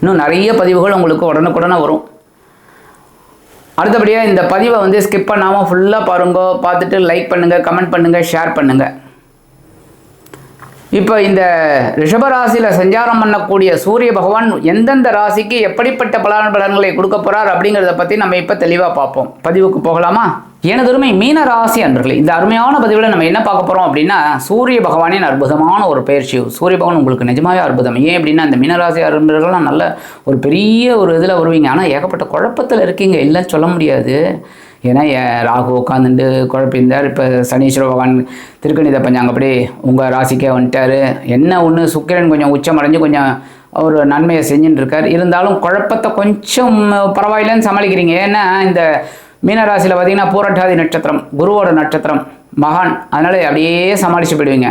இன்னும் நிறைய பதிவுகள் உங்களுக்கு உடனுக்குடனே வரும். அடுத்தபடியாக இந்த பதிவை வந்து ஸ்கிப் பண்ணாமல் ஃபுல்லாக பாருங்க பார்த்துட்டு லைக் பண்ணுங்கள் கமெண்ட் பண்ணுங்கள் ஷேர் பண்ணுங்கள் இப்போ இந்த ரிஷபராசியில் சஞ்சாரம் பண்ணக்கூடிய சூரிய பகவான் எந்தெந்த ராசிக்கு எப்படிப்பட்ட பலன் பலன்களை கொடுக்க போகிறார் அப்படிங்கிறத பற்றி நம்ம இப்போ தெளிவாக பார்ப்போம். பதிவுக்கு போகலாமா? எனதொருமை மீன ராசி அன்பர்களே இந்த அருமையான பதிவில் நம்ம என்ன பார்க்க போகிறோம் அப்படின்னா சூரிய பகவானின் அற்புதமான ஒரு பயிற்சி. சூரிய பகவான் உங்களுக்கு நிஜமாவே அற்புதம். ஏன் அப்படின்னா இந்த மீனராசி அன்பர்கள்லாம் நல்ல ஒரு பெரிய ஒரு இதில் வருவீங்க. ஆனால் ஏகப்பட்ட குழப்பத்தில் இருக்கீங்க. இல்லைன்னு சொல்ல முடியாது. ஏன்னா ராகு உட்காந்துட்டு குழப்பியிருந்தார் இப்போ சனீஸ்வர பகவான் திருக்கணித பஞ்சாங்க அப்படி உங்கள் ராசிக்கே வந்துட்டார். என்ன ஒன்று சுக்கிரன் கொஞ்சம் உச்சமடைஞ்சு கொஞ்சம் ஒரு நன்மையை செஞ்சுட்டு இருக்கார். இருந்தாலும் குழப்பத்தை கொஞ்சம் பரவாயில்லைன்னு சமாளிக்கிறீங்க. ஏன்னா இந்த மீனராசியில் பார்த்தீங்கன்னா பூரட்டாதி நட்சத்திரம் குருவோட நட்சத்திரம் மகான். அதனால் அப்படியே சமாளித்து போயிடுவீங்க.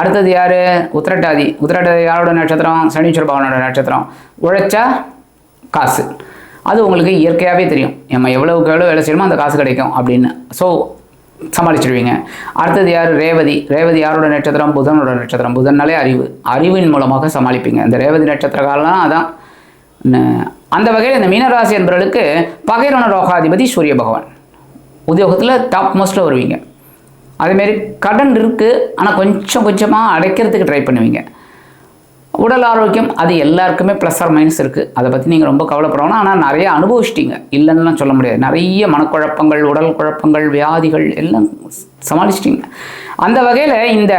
அடுத்தது யார்? உத்திரட்டாதி. உத்திரட்டாதி யாரோட நட்சத்திரம்? சனீஸ்வர பகவானோட நட்சத்திரம். உழைச்சா காசு. அது உங்களுக்கு இயற்கையாகவே தெரியும். நம்ம எவ்வளவுக்கு எவ்வளோ வேலை செய்யணுமோ அந்த காசு கிடைக்கும் அப்படின்னு. ஸோ சமாளிச்சிடுவீங்க அடுத்தது யார்? ரேவதி. ரேவதி யாரோட நட்சத்திரம்? புதனோட நட்சத்திரம். புதன்னாலே அறிவு. அறிவின் மூலமாக சமாளிப்பீங்க. இந்த ரேவதி நட்சத்திர காலம்லாம் அதான் அந்த வகையில் இந்த மீனராசி என்பவர்களுக்கு பகைரண ரோகாதிபதி சூரிய பகவான். உத்தியோகத்தில் டாப் மோஸ்ட்டில் வருவீங்க. அதேமாரி கடன் இருக்குது ஆனால் கொஞ்சம் கொஞ்சமாக அடைக்கிறதுக்கு ட்ரை பண்ணுவீங்க. உடல் ஆரோக்கியம் அது எல்லாருக்குமே ப்ளஸ் ஆர் மைனஸ் இருக்குது அதை பற்றி நீங்கள் ரொம்ப கவலைப்படணும். ஆனால் நிறைய அனுபவிச்சிட்டிங்க. இல்லைன்னுலாம் சொல்ல முடியாது. நிறைய மனக்குழப்பங்கள் உடல் குழப்பங்கள் வியாதிகள் எல்லாம் சமாளிச்சிட்டிங்க. அந்த வகையில் இந்த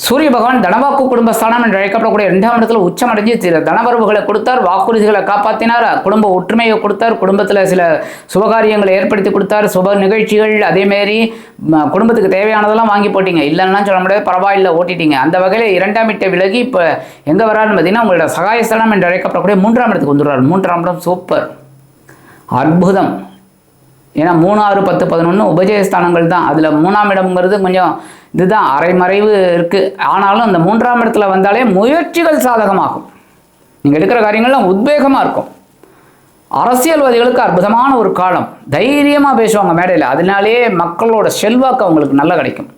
சூரிய பகவான் தனவாக்கு குடும்பஸ்தானம் என்று அழைக்கப்படக்கூடிய இரண்டாம் இடத்துல உச்சமடைஞ்சு சில தனவரவுகளை கொடுத்தார் வாக்குறுதிகளை காப்பாற்றினார் குடும்ப ஒற்றுமையை கொடுத்தார் குடும்பத்தில் சில சுபகாரியங்களை ஏற்படுத்தி கொடுத்தார் சுப நிகழ்ச்சிகள் அதேமாரி குடும்பத்துக்கு தேவையானதெல்லாம் வாங்கி போட்டீங்க. இல்லைன்னா சொல்ல முடியாது பரவாயில்ல ஓட்டிட்டீங்க. அந்த வகையில் இரண்டாம் இட்ட விலகி இப்போ எங்கே வராருன்னு பார்த்தீங்கன்னா உங்களோட சகாயஸ்தானம் என்று அழைக்கப்படக்கூடிய மூன்றாம் இடத்துக்கு வந்துடுறார். மூன்றாம் இடம் சூப்பர். அற்புதம். ஏன்னா மூணு ஆறு பத்து பதினொன்று உபஜயஸ்தானங்கள் தான். அதில் மூணாம் இடம்ங்கிறது கொஞ்சம் இதுதான் அரைமறைவு இருக்குது ஆனாலும் அந்த மூன்றாம் இடத்துல வந்தாலே முயற்சிகள் சாதகமாகும். நீங்கள் எடுக்கிற காரியங்கள்லாம் உத்வேகமாக இருக்கும். அரசியல்வாதிகளுக்கு அற்புதமான ஒரு காலம். தைரியமாக பேசுவாங்க மேடையில். அதனாலே மக்களோட செல்வாக்கு அவங்களுக்கு நல்லா கிடைக்கும்.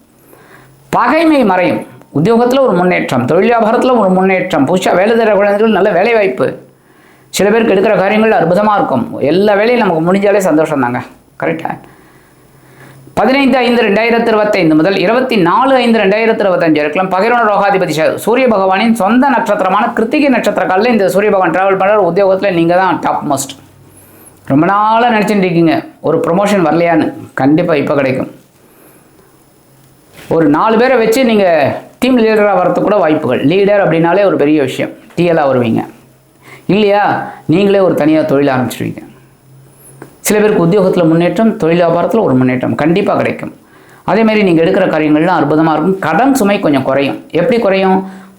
பகைமை மறையும். உத்தியோகத்தில் ஒரு முன்னேற்றம் தொழில் வியாபாரத்தில் ஒரு முன்னேற்றம் புதுசாக வேலை தர குழந்தைகள் நல்ல வேலை வாய்ப்பு. சில பேருக்கு எடுக்கிற காரியங்கள் அற்புதமாக இருக்கும். எல்லா வேலையும் நமக்கு முடிஞ்சாலே சந்தோஷம் தாங்க கரெக்டாக பதினைந்து ஐந்து ரெண்டாயிரத்தி இருபத்தைந்து முதல் இருபத்தி நாலு ஐந்து ரெண்டாயிரத்தி இருபத்தஞ்சு வரைக்கும் பகிரோன ரோகாதிபதி சூரிய பகவானின் சொந்த நட்சத்திரமான கிருத்திகை நட்சத்திர காலில் இந்த சூரிய பகவான் டிராவல் பண்ணுற உத்தியோகத்தில் நீங்கள் தான் டாப் மோஸ்ட் ரொம்ப நாளாக நினச்சிட்டு இருக்கீங்க. ஒரு ப்ரொமோஷன் வரலையான்னு. கண்டிப்பாக இப்போ கிடைக்கும். ஒரு நாலு பேரை வச்சு நீங்கள் டீம் லீடராக வரத்துக்கு கூட வாய்ப்புகள். லீடர் அப்படின்னாலே ஒரு பெரிய விஷயம். டிஎலாக வருவீங்க. இல்லையா? நீங்களே ஒரு தனியாக தொழில் ஆரம்பிச்சிருவீங்க. சில பேருக்கு உத்தியோகத்தில் முன்னேற்றம் தொழில் வியாபாரத்தில் ஒரு முன்னேற்றம் கண்டிப்பாக கிடைக்கும். அதேமாரி நீங்கள் எடுக்கிற காரியங்கள்லாம் அற்புதமாக இருக்கும். கடன் சுமை கொஞ்சம் குறையும். எப்படி குறையும்?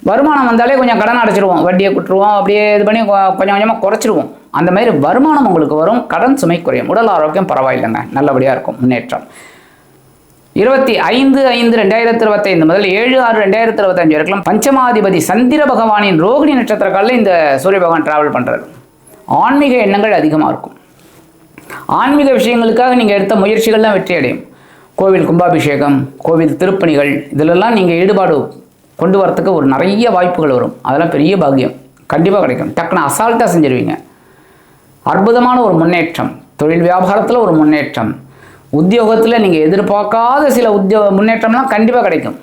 வருமானம் வந்தாலே கொஞ்சம் கடன் அடைச்சிருவோம். வட்டியை குட்டுருவோம். அப்படியே இது பண்ணி கொஞ்சம் கொஞ்சமாக குறைச்சிருவோம். அந்த மாதிரி வருமானம் உங்களுக்கு வரும். கடன் சுமை குறையும். உடல் ஆரோக்கியம் பரவாயில்லைங்க. நல்லபடியாக இருக்கும். முன்னேற்றம். இருபத்தி ஐந்து ஐந்து ரெண்டாயிரத்தி இருபத்தைந்து முதல் ஏழு ஆறு ரெண்டாயிரத்தி இருபத்தஞ்சு வரைக்கும் பஞ்சமாதிபதி சந்திர பகவானின் ரோகிணி நட்சத்திர காலில் இந்த சூரிய பகவான் டிராவல் பண்ணுறாரு ஆன்மீக எண்ணங்கள் அதிகமாக இருக்கும். ஆன்மீக விஷயங்களுக்காக நீங்கள் எடுத்த முயற்சிகள்லாம் வெற்றி அடையும் கோவில் கும்பாபிஷேகம் கோவில் திருப்பணிகள் இதிலெல்லாம் நீங்கள் ஈடுபாடு கொண்டு வரத்துக்கு ஒரு நிறைய வாய்ப்புகள் வரும். அதெல்லாம் பெரிய பாக்கியம். கண்டிப்பாக கிடைக்கும். டக்குன்னு அசால்ட்டாக செஞ்சிருவீங்க. அற்புதமான ஒரு முன்னேற்றம். தொழில் வியாபாரத்தில் ஒரு முன்னேற்றம். உத்தியோகத்தில் நீங்கள் எதிர்பார்க்காத சில உத்தியோ முன்னேற்றம்லாம் கண்டிப்பாக கிடைக்கும்.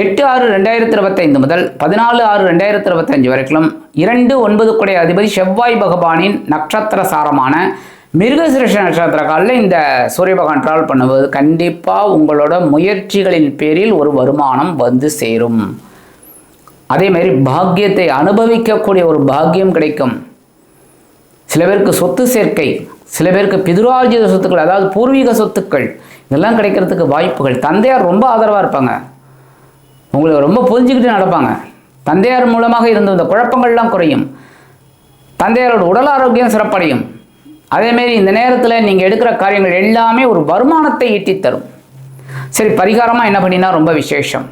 எட்டு ஆறு ரெண்டாயிரத்தி இருபத்தைந்து முதல் பதினாலு ஆறு ரெண்டாயிரத்தி இருபத்தஞ்சு வரைக்கும் இரண்டு ஒன்பது குடை அதிபதி செவ்வாய் பகவானின் நட்சத்திர சாரமான மிருகசிருஷ நட்சத்திர காலில் இந்த சூரிய பகவான் ட்ராவல் பண்ணும்போது கண்டிப்பாக உங்களோட முயற்சிகளின் பேரில் ஒரு வருமானம் வந்து சேரும். அதேமாரி பாக்கியத்தை அனுபவிக்கக்கூடிய ஒரு பாக்கியம் கிடைக்கும். சில பேருக்கு சொத்து சேர்க்கை சில பேருக்கு பிதுராஜித சொத்துக்கள் அதாவது பூர்வீக சொத்துக்கள் இதெல்லாம் கிடைக்கிறதுக்கு வாய்ப்புகள். தந்தையார் ரொம்ப ஆதரவாக இருப்பாங்க. உங்களை ரொம்ப புரிஞ்சுக்கிட்டு நடப்பாங்க. தந்தையார் மூலமாக இருந்த இந்த குழப்பங்கள்லாம் குறையும். தந்தையாரோட உடல் ஆரோக்கியம் சிறப்படையும். அதேமாரி இந்த நேரத்தில் நீங்கள் எடுக்கிற காரியங்கள் எல்லாமே ஒரு வருமானத்தை ஈட்டி தரும். சரி பரிகாரமாக என்ன பண்ணினா ரொம்ப விசேஷம்.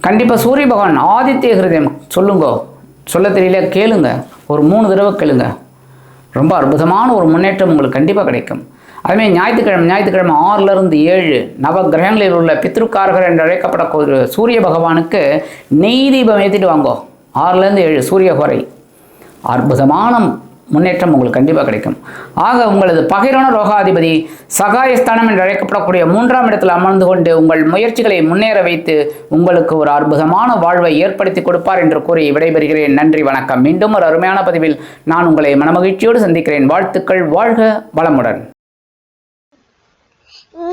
கண்டிப்பாக சூரிய பகவான் ஆதித்ய ஹிருதயம் சொல்லுங்க. சொல்ல தெரியல கேளுங்க. ஒரு மூணு தடவை கேளுங்க. ரொம்ப அற்புதமான ஒரு முன்னேற்றம் உங்களுக்கு கண்டிப்பாக கிடைக்கும். அதுமாதிரி ஞாயிற்றுக்கிழமை ஞாயிற்றுக்கிழமை ஆறிலிருந்து ஏழு நவ கிரகங்களில் உள்ள பித்ருக்காரகர் என்று அழைக்கப்படக்கூடிய சூரிய பகவானுக்கு நெய் தீபம் ஏற்றிட்டு வாங்கோ. ஆறுலேருந்து ஏழு சூரிய குறை அற்புதமான முன்னேற்றம் உங்களுக்கு கண்டிப்பாக கிடைக்கும். ஆக உங்களது பகிரான ரோகாதிபதி சகாயஸ்தானம் என்று அழைக்கப்படக்கூடிய மூன்றாம் இடத்தில் அமர்ந்து கொண்டு உங்கள் முயற்சிகளை முன்னேற வைத்து உங்களுக்கு ஒரு அற்புதமான வாழ்வை ஏற்படுத்தி கொடுப்பார் என்று கூறி விடைபெறுகிறேன். நன்றி வணக்கம். மீண்டும் ஒரு அருமையான பதிவில் நான் உங்களை மனமகிழ்ச்சியோடு சந்திக்கிறேன். வாழ்த்துக்கள் வாழ்க வளமுடன்.